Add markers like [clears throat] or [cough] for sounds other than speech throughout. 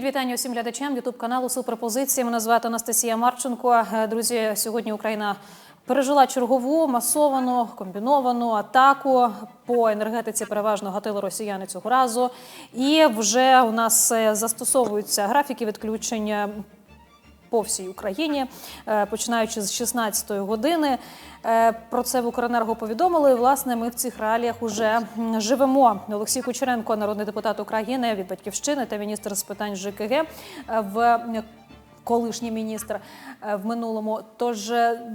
Щирі вітання усім глядачам Ютуб каналу Суперпозиції. Мене звати Анастасія Марченко. Е, Друзі, сьогодні Україна пережила чергову масовану комбіновану атаку по енергетиці. Переважно гатили росіяни цього разу. І вже у нас е, застосовуються графіки відключення по всій Україні, е, починаючи з 16-ї години. Е, Про це в Укренерго повідомили. Власне, ми в цих реаліях уже живемо. Олексій Кучеренко, народний депутат України від батьківщини та міністр з питань ЖКГ е, в колишній міністр в минулому. Тож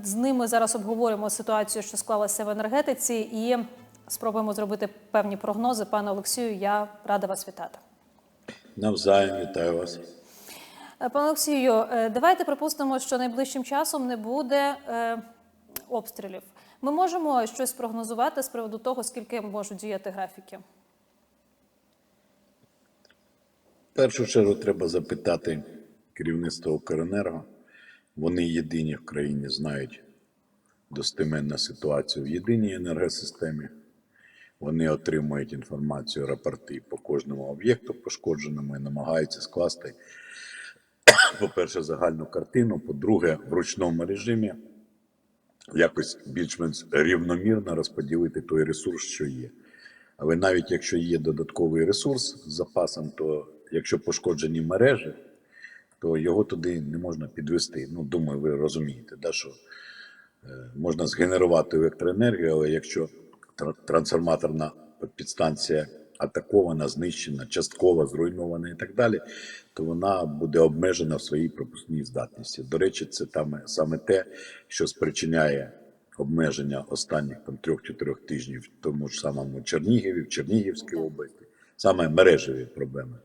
з ними зараз обговоримо ситуацію, що склалася в енергетиці, і спробуємо зробити певні прогнози. Пане Олексію, я рада вас вітати. Навзаєм вітаю вас. Е, Пане Олексію, е, давайте припустимо, що найближчим часом не буде е, обстрілів. Ми можемо щось прогнозувати з приводу того, скільки можуть діяти графіки. Першу чергу треба запитати керівництво Укренерго. Вони єдині в країні знають достеменну ситуацію в єдиній енергосистемі. Вони отримують інформацію, рапорти по кожному об'єкту пошкодженому і намагаються скласти, по-перше, загальну картину, по-друге, в ручному режимі якось більш-менш рівномірно розподілити той ресурс, що є. Але навіть якщо є додатковий ресурс з запасом, то якщо пошкоджені мережі, то його туди не можна підвести. Ну, думаю, ви розумієте, да, що е, можна згенерувати електроенергію, але якщо трансформаторна підстанція атакована, знищена, частково зруйнована і так далі, то вона буде обмежена в своїй пропускній здатності. До речі, це там саме те, що спричиняє обмеження останніх там трьох-чотирьох тижнів в тому ж самому Чернігові, в Чернігівській області, саме мережеві проблеми.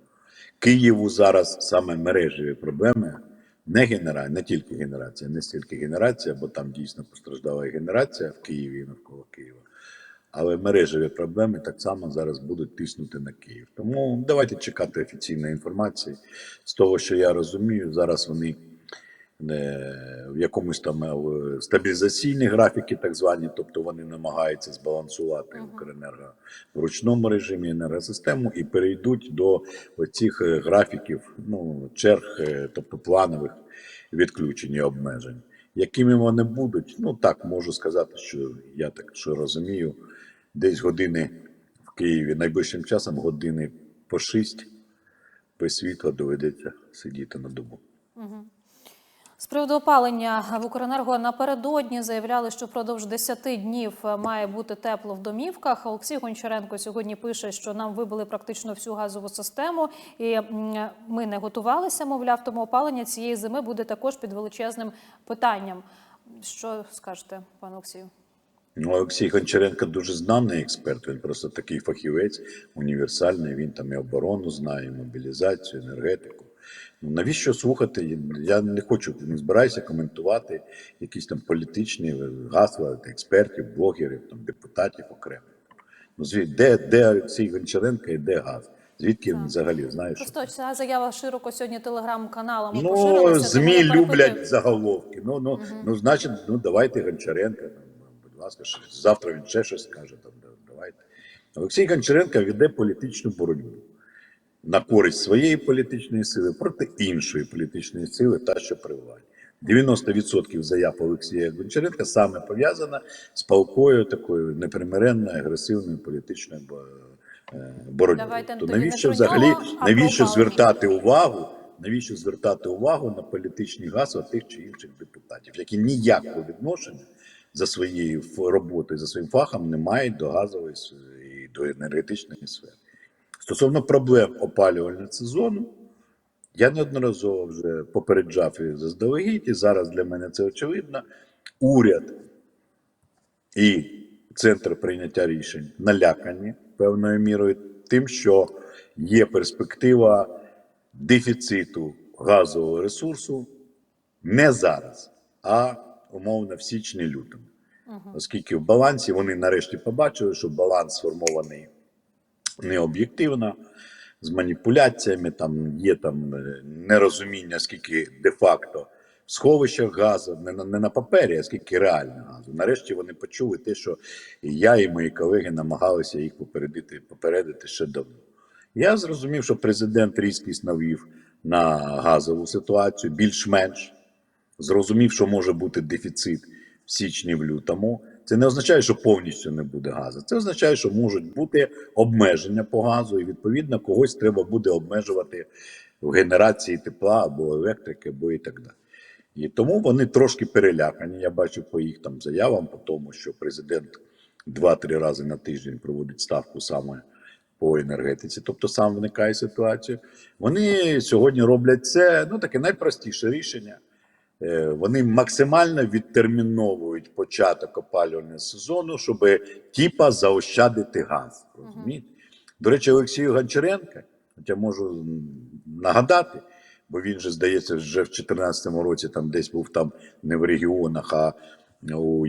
Києву зараз саме мережеві проблеми, не генера... не тільки генерація, не стільки генерація, бо там дійсно постраждала і генерація в Києві і навколо Києва. Але мережеві проблеми так само зараз будуть тиснути на Київ. Тому давайте чекати офіційної інформації. З того, що я розумію, зараз вони е, в якомусь там е, стабілізаційні графіки, так звані, тобто вони намагаються збалансувати Укренерго в ручному режимі енергосистему і перейдуть до цих графіків, ну, черг, е, тобто планових відключень і обмежень. Якими вони будуть, ну так можу сказати, що я так що розумію, десь години в Києві найближчим часом години по 6 без світла доведеться сидіти на добу. З приводу опалення в Укренерго напередодні заявляли, що впродовж 10 днів має бути тепло в домівках. Олексій Гончаренко сьогодні пише, що нам вибили практично всю газову систему, і ми не готувалися. Мовляв, тому опалення цієї зими буде також під величезним питанням. Що скажете, пане Олексію? Ну, Олексій Гончаренко дуже знаний експерт, він просто такий фахівець, універсальний. Він там і оборону знає, і мобілізацію, енергетику. Ну, навіщо слухати? Я не хочу, не збираюся коментувати якісь там політичні гасла експертів, блогерів, там, депутатів окремо. Ну, звід, де, де Олексій Гончаренко і де газ? Звідки він взагалі знаєш? Просто ця заява широко сьогодні телеграм-каналами Ну, поширилася. ЗМІ люблять заголовки. Ну, ну, ну, значить, ну давайте Гончаренка. Ласка, завтра він ще щось скаже. Там, давайте. Олексій Гончаренко веде політичну боротьбу на користь своєї політичної сили проти іншої політичної сили, та що при владі. 90% заяв Олексія Гончаренка саме пов'язана з палкою такою непримиренною, агресивною політичною е, боротьбою. Давайте То навіщо взагалі навіщо звертати увагу? Навіщо звертати увагу на політичні гасла тих чи інших депутатів, які ніякого відношення за своєю роботою, за своїм фахом не мають до газової і до енергетичної сфери? Стосовно проблем опалювального сезону, я неодноразово вже попереджав і заздалегідь, і зараз для мене це очевидно. Уряд і центр прийняття рішень налякані певною мірою тим, що є перспектива дефіциту газового ресурсу не зараз, а умовно в січні-лютому. Оскільки в балансі вони нарешті побачили, що баланс сформований не об'єктивно, з маніпуляціями, там є там е, нерозуміння, скільки де-факто в сховищах газу, не на, не на папері, а скільки реально газу. Нарешті вони почули те, що і я, і мої колеги намагалися їх попередити, попередити ще давно. Я зрозумів, що президент різкість навів на газову ситуацію, більш-менш зрозумів, що може бути дефіцит в січні, в лютому. Це не означає, що повністю не буде газу. Це означає, що можуть бути обмеження по газу, і відповідно когось треба буде обмежувати в генерації тепла або електрики, або і так далі. І тому вони трошки перелякані. Я бачу по їх там заявам, по тому, що президент два-три рази на тиждень проводить ставку саме по енергетиці, тобто сам вникає в ситуацію. Вони сьогодні роблять це ну таке найпростіше рішення. Е, Вони максимально відтерміновують початок опалювального сезону, щоб типа заощадити газ. Розумієте? До речі, Олексію Гончаренка, хоча можу нагадати, бо він же, здається, вже в 2014 році там десь був там не в регіонах, а у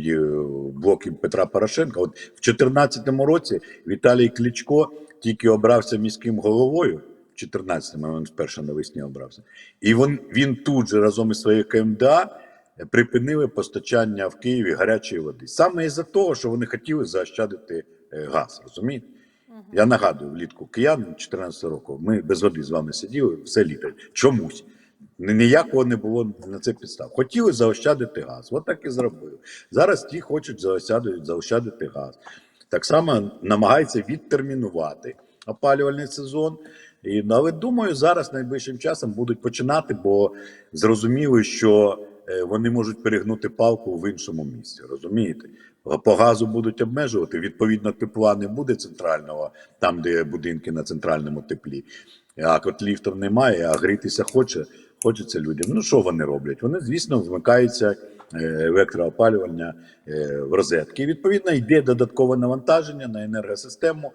блокі Петра Порошенка. От в 2014 році Віталій Кличко тільки обрався міським головою. В 14-му він вперше навесні обрався. І він, він тут же разом із своєю КМДА припинили постачання в Києві гарячої води. Саме із-за того, що вони хотіли заощадити е, газ. Розумієте? Я нагадую, влітку киян 14 року. Ми без води з вами сиділи все літо. Чомусь. Ніякого не було на це підстав. Хотіли заощадити газ. От так і зробили. Зараз ті хочуть заощадити, заощадити газ. Так само намагаються відтермінувати опалювальний сезон. І, ну, але думаю, зараз найближчим часом будуть починати, бо зрозуміли, що е, вони можуть перегнути палку в іншому місці. Розумієте? По газу будуть обмежувати. Відповідно, тепла не буде центрального, там, де будинки на центральному теплі. А котлів там немає, а грітися хоче, хочеться людям. Ну що вони роблять? Вони, звісно, вмикаються е, електроопалювання е, в розетки. І, відповідно, йде додаткове навантаження на енергосистему,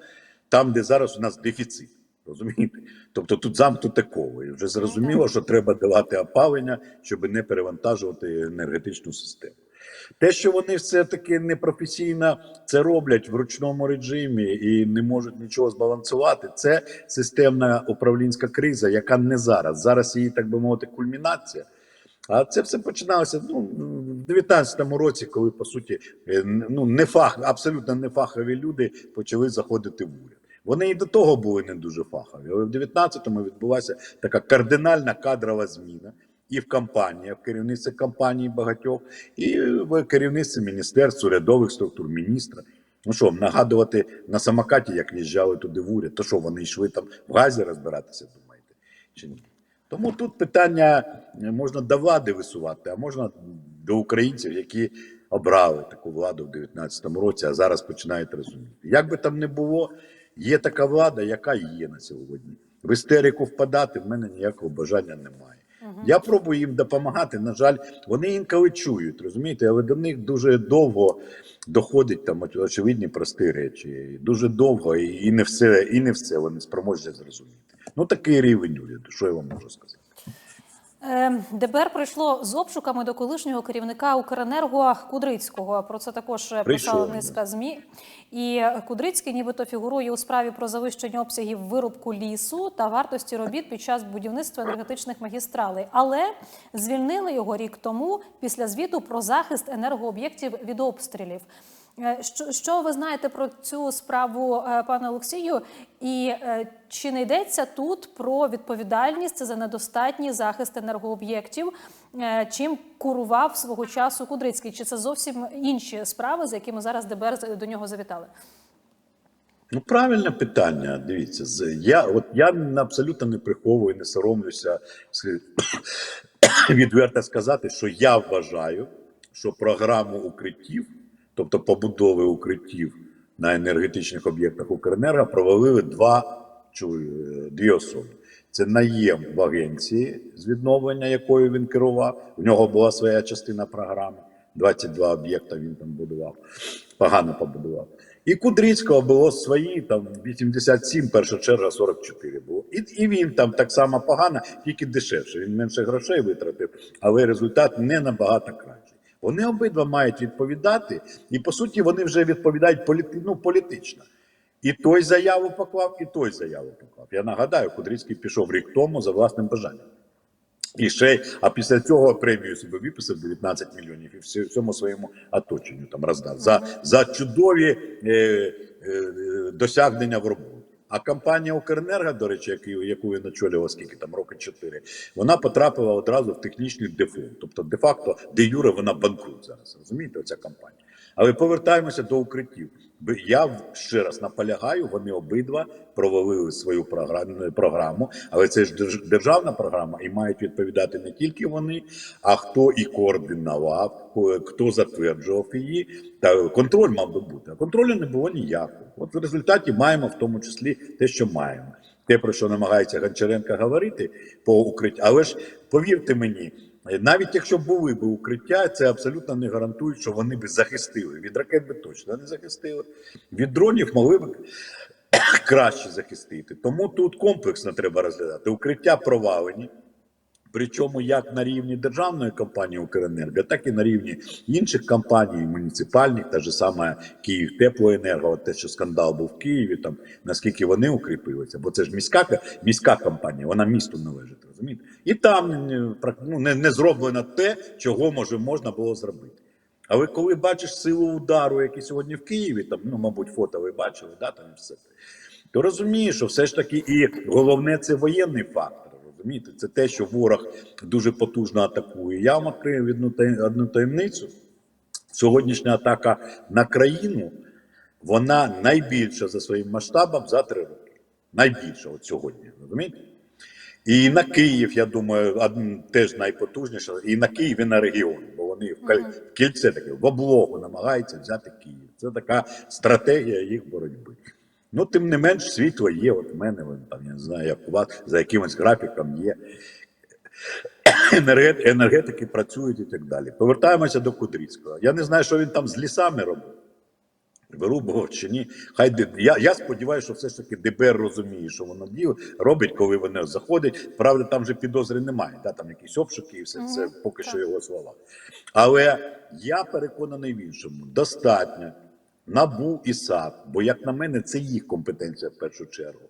там, де зараз у нас дефіцит. Розумієте? Тобто тут замкнуте коло. І вже зрозуміло, що треба давати опалення, щоб не перевантажувати енергетичну систему. Те, що вони все-таки непрофесійно це роблять в ручному режимі і не можуть нічого збалансувати, це системна управлінська криза, яка не зараз. Зараз її, так би мовити, кульмінація. А це все починалося ну, в 19-му році, коли по суті е, ну не фах, абсолютно не фахові люди почали заходити в уряд. Вони і до того були не дуже фахові, але в 19-му відбулася така кардинальна кадрова зміна і в компаніях, в керівництві компаній багатьох, і в керівництві міністерств, урядових структур, міністра. Ну що, нагадувати на самокаті, як в'їжджали туди в уряд, то що вони йшли там в газі розбиратися, думаєте? Чи ні? Тому тут питання е, можна до влади висувати, а можна до українців, які обрали таку владу в 19-му році, а зараз починають розуміти. Як би там не було, є така влада, яка є на сьогодні. В істерику впадати в мене ніякого бажання немає. Я пробую їм допомагати. На жаль, вони інколи чують, розумієте, але до них дуже довго доходить там очевидні прості речі. Дуже довго, і, і не все, і не все вони спроможні зрозуміти. Ну такий рівень уряду. Що я вам можу сказати? Е, ДБР прийшло з обшуками до колишнього керівника Укренерго Кудрицького. Про це також е, писала низка змі. І Кудрицький, нібито фігурує у справі про завищення обсягів вирубку лісу та вартості робіт під час будівництва енергетичних магістралей. Але звільнили його рік тому після звіту про захист енергооб'єктів від обстрілів. Е, Що, що ви знаєте про цю справу, е, пане Олексію? І е, чи не йдеться тут про відповідальність за недостатній захист енергооб'єктів, чим курував свого часу Кудрицький? Чи це зовсім інші справи, з якими зараз ДБР до нього завітали? Ну, правильне питання. Дивіться, я от я абсолютно не приховую, не соромлюся [coughs] відверто сказати, що я вважаю, що програму укриттів, тобто побудови укриттів на енергетичних об'єктах Укренерго, провалили два е, дві особи. Це наєм в агенції з відновлення, якою він керував. У нього була своя частина програми. 22 об'єкта він там будував. Погано побудував. І Кудрицького було свої, там 87, перша черга 44 було. І, і він там так само погано, тільки дешевше. Він менше грошей витратив, але результат не набагато кращий. Вони обидва мають відповідати, і по суті вони вже відповідають політи, ну, політично. І той заяву поклав, і той заяву поклав. Я нагадаю, Кудрицький пішов рік тому за власним бажанням. І ще, а після цього премію собі виписав 19 мільйонів і всьому своєму оточенню там роздав за, за чудові е, е, досягнення в роботі. А компанія Укренерго, до речі, яку, він очолював скільки там роки 4, вона потрапила одразу в технічний дефолт. Тобто, де-факто, де юре вона банкрут зараз. Розумієте, оця компанія. Але повертаємося до укриттів. Я ще раз наполягаю, вони обидва провалили свою програму, але це ж державна програма, і мають відповідати не тільки вони, а хто і координував, хто затверджував її. Та контроль мав би бути. А контролю не було ніякого. От в результаті маємо в тому числі те, що маємо. Те, про що намагається Гончаренко говорити по укриттю. Але ж повірте мені, навіть якщо були б укриття, це абсолютно не гарантує, що вони б захистили. Від ракет би точно не захистили. Від дронів могли б [coughs] краще захистити. Тому тут комплексно треба розглядати. Укриття провалені. Причому як на рівні державної компанії Укренерго, так і на рівні інших компаній, муніципальних, та ж саме Київ Теплоенерго, те, що скандал був в Києві, там наскільки вони укріпилися, бо це ж міська міська компанія, вона місту належить, розумієте? І там не, ну, не, не зроблено те, чого може можна було зробити. Але коли бачиш силу удару, який сьогодні в Києві, там, ну, мабуть, фото ви бачили, да, там все, то розумієш, що все ж таки, і головне це воєнний фактор. Розумієте, це те, що ворог дуже потужно атакує. Я вам відкрию одну одну таємницю. Сьогоднішня атака на країну вона найбільша за своїм масштабом за три роки. Найбільша от сьогодні, розумієте? І на Київ, я думаю, теж найпотужніша, і на Київ, і на регіон, бо вони в в кільце таке в облогу намагаються взяти Київ. Це така стратегія їх боротьби. Ну, тим не менш, світло є. От в мене там, я не знаю, як у вас, за якимось графіком є. Енергет- енергетики працюють і так далі. Повертаємося до Кудрицького. Я не знаю, що він там з лісами робив. Вирубував чи ні. Хай де- я, я сподіваюся, що все ж таки ДБР розуміє, що воно діє, робить, коли вони заходять. Правда, там же підозри немає. Да? Там якісь обшуки і все це поки що його слова. Але я переконаний в іншому: достатньо НАБУ і САП, бо, як на мене, це їх компетенція в першу чергу.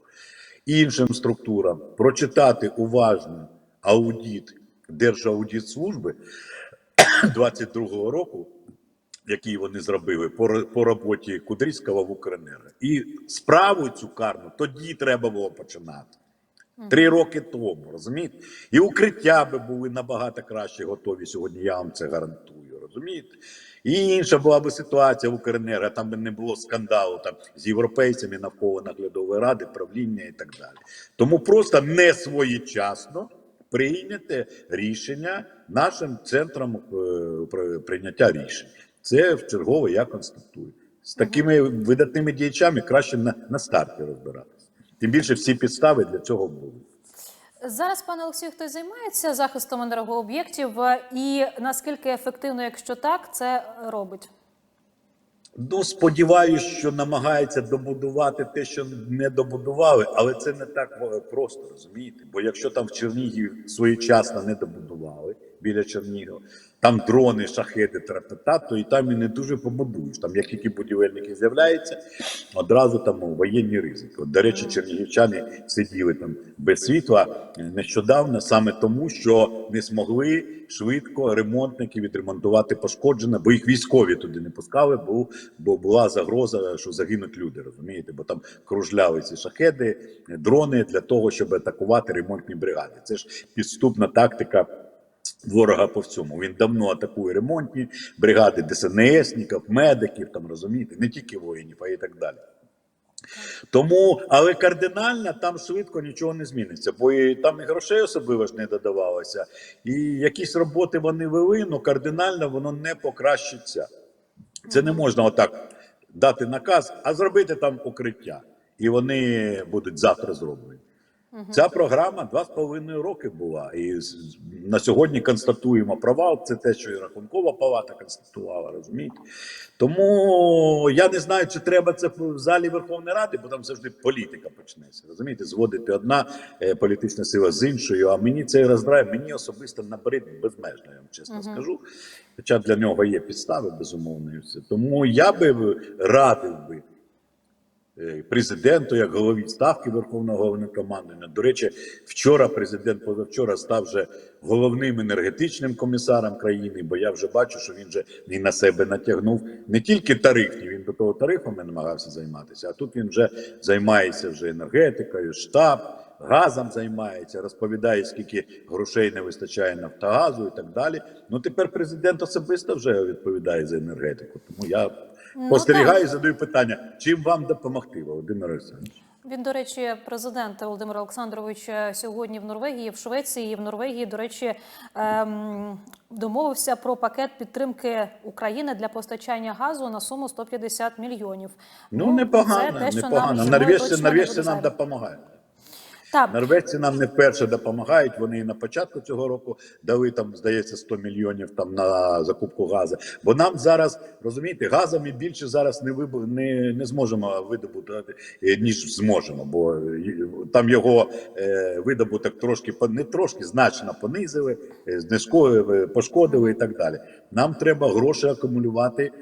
Іншим структурам прочитати уважно аудит Держаудитслужби 22-го року, який вони зробили по, по роботі Кудрицького в Укренерго. І справу цю карну тоді треба було починати. Три роки тому, розумієте? І укриття би були набагато краще готові сьогодні, я вам це гарантую, розумієте? І інша була б ситуація в Укренерго, там би не було скандалу там, з європейцями навколо наглядової ради, правління і так далі. Тому просто не своєчасно прийняти рішення нашим центром е, прийняття рішень. Це в чергове я констатую. З такими видатними діячами краще на, на старті розбиратися. Тим більше всі підстави для цього були. Зараз, пане Олексію, хтось займається захистом енергооб'єктів, і наскільки ефективно, якщо так, це робить? Ну, сподіваюся, що намагається добудувати те, що не добудували, але це не так е, просто, розумієте? Бо якщо там в Чернігів своєчасно не добудували біля Чернігова, там дрони, шахеди, трапета, і там і не дуже побудуєш. Там як тільки будівельники з'являються, одразу там воєнні ризики. От, до речі, чернігівчани сиділи там без світла е, нещодавно, саме тому, що не змогли швидко ремонтники відремонтувати пошкоджене, бо їх військові туди не пускали, бо, бо була загроза, що загинуть люди, розумієте? Бо там кружляли ці шахеди, дрони для того, щоб атакувати ремонтні бригади. Це ж підступна тактика. Ворога по всьому. Він давно атакує ремонтні бригади ДСНСників, медиків, там розумієте, не тільки воїнів, а і так далі. Тому, але кардинально там швидко нічого не зміниться, бо і там і грошей особливо ж не додавалося, і якісь роботи вони вели, але кардинально воно не покращиться. Це не можна отак дати наказ, а зробити там укриття, і вони будуть завтра зроблені. Ця програма два з половиною роки була, і на сьогодні констатуємо провал. Це те, що і рахункова палата констатувала, розумієте? Тому я не знаю, чи треба це в залі Верховної Ради, бо там завжди політика почнеться. Розумієте, зводити одна е, політична сила з іншою. А мені це роздрає, мені особисто набрид безмежно, я вам чесно скажу. Хоча для нього є підстави, безумовно, і все. Тому я би радив би президенту, як голові ставки Верховного Головнокомандування. До речі, вчора президент позавчора став вже головним енергетичним комісаром країни, бо я вже бачу, що він вже і на себе натягнув не тільки тарифні, він до того тарифами намагався займатися, а тут він вже займається вже енергетикою, штаб. Газом займається, розповідає, скільки грошей не вистачає Нафтогазу і так далі. Ну тепер президент особисто вже відповідає за енергетику. Тому я спостерігаю і задаю питання, чим вам допомогти, Володимир Олександрович? Він, до речі, президент Володимир Олександрович е, сьогодні в Норвегії, в Швеції і в Норвегії, до речі, ем, домовився про пакет підтримки України для постачання газу на суму 150 мільйонів. Ну, непогано, що непогано. нам зимою Норвежці, точно не нам допомагають. Так, Норвежці нам не вперше допомагають. Вони і на початку цього року дали там, здається, 100 мільйонів там на закупку газу. Бо нам зараз розумієте, газом ми більше зараз не вибу, не, не зможемо видобути, е, ніж зможемо. Бо е, там його е, видобуток трошки не трошки значно понизили, е, знешкодили, пошкодили і так далі. Нам треба гроші акумулювати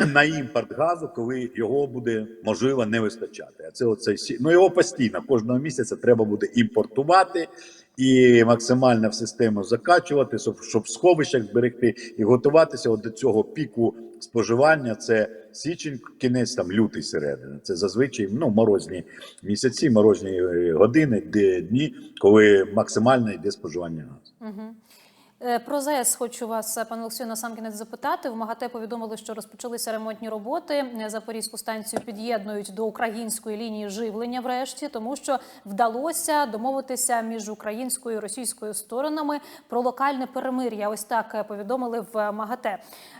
[clears throat] на імпорт газу, коли його буде можливо не вистачати. А це оцей сі- ну його постійно кожного місяця треба буде імпортувати і максимально в систему закачувати, щоб, в сховищах зберегти і готуватися от до цього піку споживання. Це січень, кінець там лютий середина. Це зазвичай ну морозні місяці, морозні е, години, де дні, коли максимально йде споживання газу. Е, Про ЗАЕС хочу вас, е, пане Олексію, на сам кінець запитати. В МАГАТЕ повідомили, що розпочалися ремонтні роботи. Е, Запорізьку станцію під'єднують до української лінії живлення врешті, тому що вдалося домовитися між українською і російською сторонами про локальне перемир'я. Ось так е, повідомили в МАГАТЕ.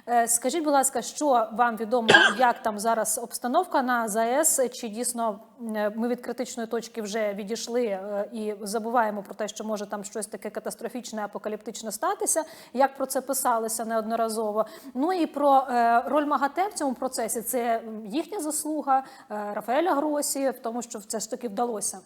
Е, Скажіть, будь ласка, що вам відомо, як там зараз обстановка на ЗАЕС? Чи дійсно е, ми від критичної точки вже відійшли е, і забуваємо про те, що може там щось таке катастрофічне, апокаліптичне статися? Як про це писалося неодноразово? Ну і про е, роль МАГАТЕ в цьому процесі це їхня заслуга е, Рафаеля Гросі в тому, що це ж таки вдалося.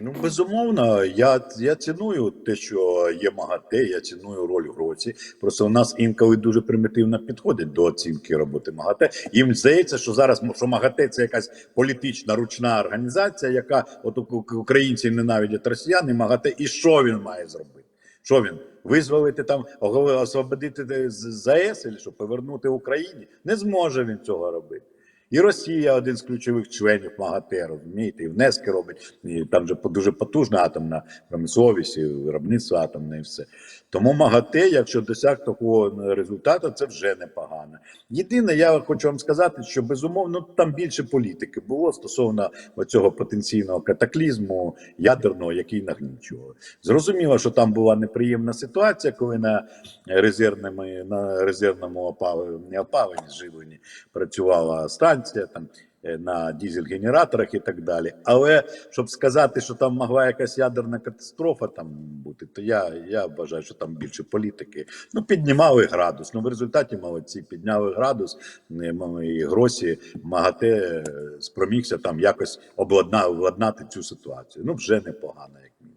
Ну, безумовно, я, я ціную те, що є МАГАТЕ, я ціную роль Гроці. Просто у нас інколи дуже примітивно підходять до оцінки роботи МАГАТЕ. Їм здається, що зараз що МАГАТЕ це якась політична ручна організація, яка от українці ненавидять росіян, і МАГАТЕ, і що він має зробити? Що він? Визволити там, освободити з ЗАЕС, чи що повернути Україні? Не зможе він цього робити. І Росія один з ключових членів МАГАТЕ, розумієте, і внески робить. І там же дуже потужна атомна промисловість, і виробництво атомне і все. Тому МАГАТЕ, якщо досяг такого результату, це вже непогано. Єдине, я хочу вам сказати, що безумовно там більше політики було стосовно цього потенційного катаклізму ядерного, який нагнічував. Зрозуміло, що там була неприємна ситуація, коли на резервному, на резервному опаленні, опаленні живленні працювала станція там. е, На дізель-генераторах і так далі. Але щоб сказати, що там могла якась ядерна катастрофа там бути, то я, я вважаю, що там більше політики. Ну, піднімали градус. Ну, в результаті молодці, підняли градус, не і Гросі МАГАТЕ е, спромігся там якось обладнати цю ситуацію. Ну, вже непогано, як мінімум.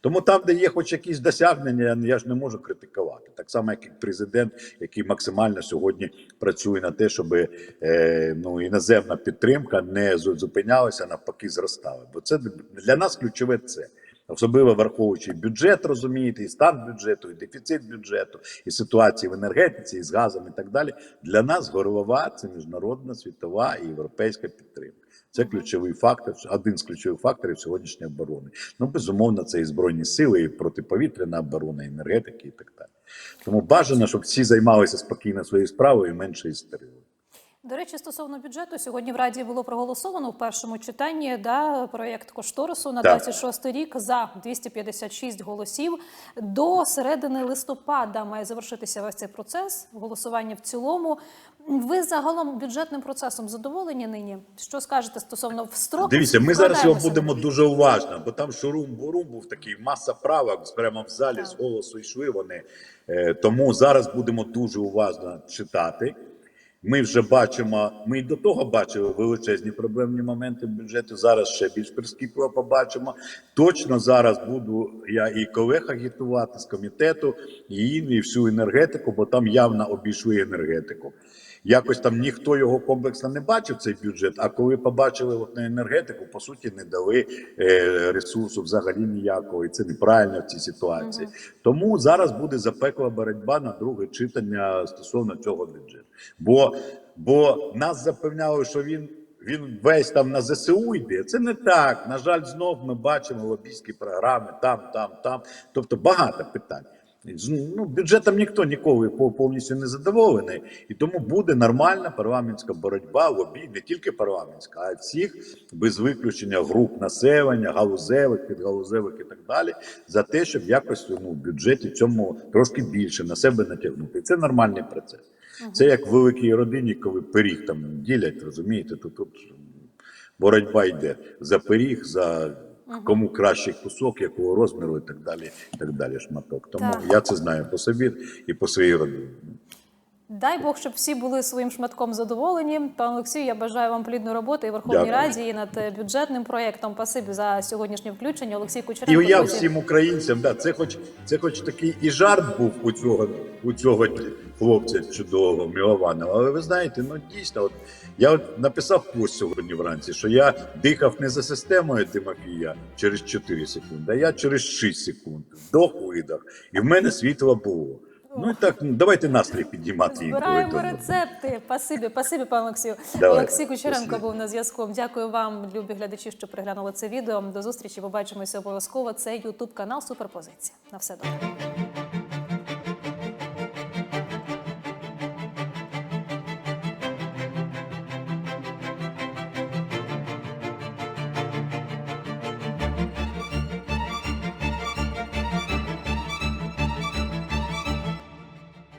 Тому там, де є хоч якісь досягнення, я- ж не можу критикувати. Так само, як і президент, який максимально сьогодні працює на те, щоб е, ну, іноземна підтримка не зу- зупинялася, навпаки, зростала. Бо це для нас ключове це. Особливо враховуючи бюджет, розумієте, і стан бюджету, і дефіцит бюджету, і ситуації в енергетиці, і з газом, і так далі. Для нас горлова це міжнародна світова і європейська підтримка. Це ключовий фактор, один з ключових факторів сьогоднішньої оборони. Ну, безумовно, це і збройні сили, і протиповітряна оборона, і енергетики, і так далі. Тому бажано, щоб всі займалися спокійно своєю справою і менше істерили. До речі, стосовно бюджету, сьогодні в Раді було проголосовано в першому читанні да, проєкт кошторису на Так. 26 рік за 256 голосів. До середини листопада має завершитися весь цей процес голосування в цілому. Ви загалом бюджетним процесом задоволені нині? Що скажете стосовно в строк? Дивіться, ми зараз його будемо дуже уважно, бо там шурум-бурум був такий маса правок прямо в залі з голосу йшли вони. Е, Тому зараз будемо дуже уважно читати. Ми вже бачимо, ми і до того бачили величезні проблемні моменти бюджету. Зараз ще більш прискіпливо побачимо. Точно зараз буду я і колег агітувати з комітету, і, і всю енергетику, бо там явно обійшли енергетику. Якось там ніхто його комплексно не бачив, цей бюджет. А коли побачили от на енергетику, по суті, не дали е, ресурсу взагалі ніякого, і це неправильно в цій ситуації. Тому зараз буде запекла боротьба на друге читання стосовно цього бюджету. Бо, бо нас запевняли, що він. Він весь там на ЗСУ йде. Це не так. На жаль, знов ми бачимо лобійські програми там, там, там. Тобто багато питань. Ну, бюджетом ніхто ніколи по- повністю не задоволений, і тому буде нормальна парламентська боротьба, лобі, не тільки парламентська, а й всіх без виключення груп населення, галузевих, підгалузевих і так далі, за те, щоб якось ну, в бюджеті цьому трошки більше на себе натягнути. І це нормальний процес. Це як в великій родині, коли пиріг там ділять, розумієте, то тут боротьба йде за пиріг, за кому кращий кусок, якого розміру, і так далі. І так далі шматок. Тому Так. я це знаю по собі і по своїй родині. Дай Бог, щоб всі були своїм шматком задоволені. Пане Олексію, я бажаю вам плідної роботи і в Верховній Дякую. Раді, і над е, бюджетним проєктом. Пасибі за сьогоднішнє включення. Олексій І я всім українцям, да, це хоч це хоч такий і жарт був у цього у цього хлопця чудового Мілованова. Але ви знаєте, ну дійсно, от я от написав пост сьогодні вранці, що я дихав не за системою Тимофія через 4 секунди, а я через 6 секунд. Вдох, видох. І в мене світло було. Ну і так, ну, давайте настрій піднімати. Збираємо рецепти. Пасибі, пасибі, пане Олексію. Давай. Олексій Кучеренко Спасибі. був на зв'язку. Дякую вам, любі глядачі, що приглянули це відео. До зустрічі. Побачимося обов'язково. Це Ютуб канал Суперпозиція. На все добре.